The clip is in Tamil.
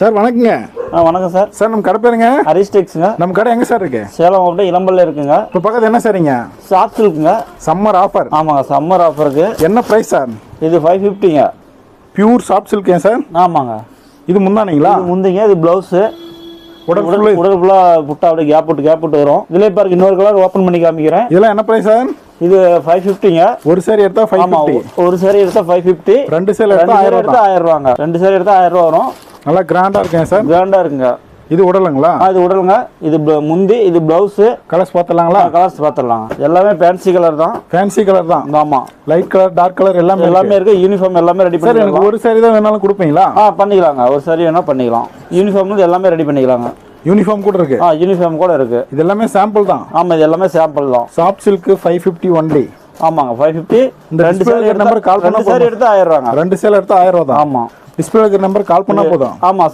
சார் வணக்கங்க. ஆ வணக்கம் சார். சார் நம்ம கடை பேருங்க? அரிஸ்டெக்ஸுங்க நம்ம கடை எங்க சார் இருக்கு? சேலம் மாவட்டம் இளம்பல்ல இருக்குங்க. இப்போ பக்கத்து என்ன சரிங்க ஷார்ட் சில்க்குங்க சம்மர் ஆஃபர் ஆமாங்க சம்மர் ஆஃபருக்கு என்ன ப்ரைஸ் சார்? இது ஃபைவ் ஃபிஃப்டிங்க பியூர் சாஃப்ட் சில்க் ஏன் சார்? ஆமாங்க. இது முந்தானீங்களா? முந்திங்க இது ப்ளவுஸு உடல் உடல் உடல் ஃபுல்லாக புட்டா அப்படியே கேப் விட்டு கேப் விட்டு வரும். இதுலேயே பாருங்க இன்னொரு கலர் ஓப்பன் பண்ணி காமிக்கிறேன். இதெல்லாம் என்ன ப்ரைஸ் சார்? இது ஃபைவ் ஃபிஃப்டிங்க ஒரு சாரி எடுத்தா ஃபைவ் ஆமாம் ஒரு சாரி எடுத்தால் ஃபைவ் ஃபிஃப்டி ரெண்டு எடுத்தா சாரி ஆயிரம் எடுத்தால் ஆயிரம் ரூபாங்க. ரெண்டு சாரி எடுத்தால் ஆயிரம் ரூபா வரும். நல்லா கிராண்டா இருக்கேன் சார். கிராண்டாக இருக்குங்க. இது உடலுங்களா? இது உடலுங்க. இது முந்தி இது ப்ளவுஸு கலர்ஸ் பார்த்தலாங்களா கலர்ஸ் பார்த்துடலாம். எல்லாமே ஃபேன்சி கலர் தான். ஃபேன்சி கலர் தான். ஆமாம் லைட் கலர் டார்க் கலர் எல்லாமே எல்லாமே இருக்கு. யூனிஃபார்ம் எல்லாமே ரெடி பண்ணி எனக்கு ஒரு சாரி தான் வேணாலும் கொடுப்பீங்களா? ஆ பண்ணிக்கலாங்க. ஒரு சரி வேணா பண்ணிக்கலாம். யூனிஃபார்ம் எல்லாமே ரெடி பண்ணிக்கலாங்க. யூனிஃபார்ம் கூட இருக்கு. ஆ யூனிஃபார்ம் கூட இருக்கு. இது எல்லாமே சாம்பிள் தான். ஆமாம் இது எல்லாமே சாம்பிள் தான். Soft silk five fifty only ஆமாங்க ஃபைவ் ஃபிஃப்டி இந்த ரெண்டு number call எடுத்தா பண்ணா சாரி எடுத்து ஆயிரம் ரூபாங்க ரெண்டு சேல் எடுத்தா ஆயிரம் ரூபா தான். ஆமாம் டிஸ்பிளே இருக்கிற நம்பர் கால் பண்ணா போதும். ஆமாம்